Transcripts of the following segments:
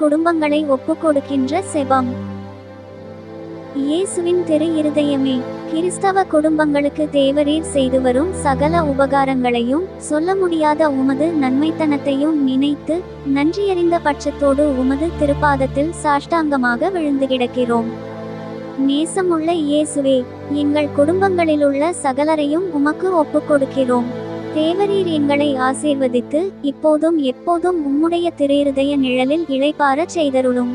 குடும்பங்களை ஒப்புக்கொடுக்கின்ற செபம். இயேசுவின் திரு இருதயமே கிறிஸ்தவ குடும்பங்களுக்கு தேவரீர் செய்து வரும் சகல உபகாரங்களையும் சொல்ல முடியாத உமது நன்மைத்தனத்தையும் நினைத்து நன்றியறிந்த பட்சத்தோடு உமது திருப்பாதத்தில் சாஷ்டாங்கமாக விழுந்து கிடக்கிறோம். நேசமுள்ள இயேசுவே எங்கள் குடும்பங்களிலுள்ள சகலரையும் உமக்கு ஒப்புக்கொடுக்கிறோம் தேவரீர் எங்களை ஆசீர்வதித்து இப்போதும் எப்போதும் உம்முடைய திரையிருதய நிழலில் இழைப்பாரச் செய்தருளும்.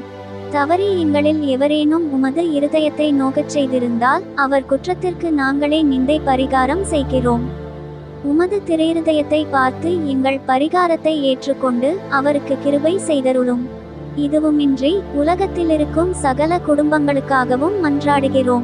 தவறி எங்களில் எவரேனும் உமது இருதயத்தை நோக்கச் செய்திருந்தால் அவர் குற்றத்திற்கு நாங்களே நிந்தை பரிகாரம் செய்கிறோம். உமது திரையிருதயத்தை பார்த்து எங்கள் பரிகாரத்தை ஏற்றுக்கொண்டு அவருக்கு கிருபை செய்தருளும். இதுவுமின்றி உலகத்திலிருக்கும் சகல குடும்பங்களுக்காகவும் மன்றாடுகிறோம்.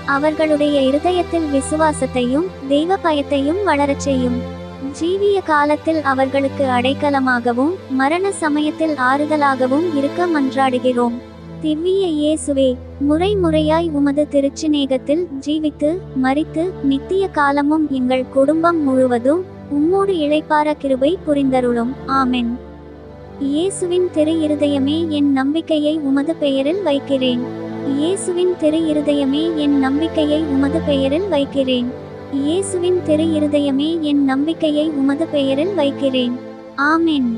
அவர்களுடைய இருதயத்தில் விசுவாசத்தையும் தெய்வ பயத்தையும் வளரச் செய்யும். ஜீவிய காலத்தில் அவர்களுக்கு அடைக்கலமாகவும் மரண சமயத்தில் ஆறுதலாகவும் இருக்க மன்றாடுகிறோம். திவ்விய இயேசுவே முறை முறையாய் உமது திருச்சிநேகத்தில் ஜீவித்து மறித்து நித்திய காலமும் எங்கள் குடும்பம் முழுவதும் உம்மோடு இழைப்பார கிருபை புரிந்தருளும். ஆமென். இயேசுவின் திரு இருதயமே என் நம்பிக்கையை உமது பெயரில் வைக்கிறேன். இயேசுவின் திரு இருதயமே என் நம்பிக்கையை உமது பெயரில் வைக்கிறேன். இயேசுவின் திரு இருதயமே என் நம்பிக்கையை உமது பெயரில் வைக்கிறேன். ஆமென்.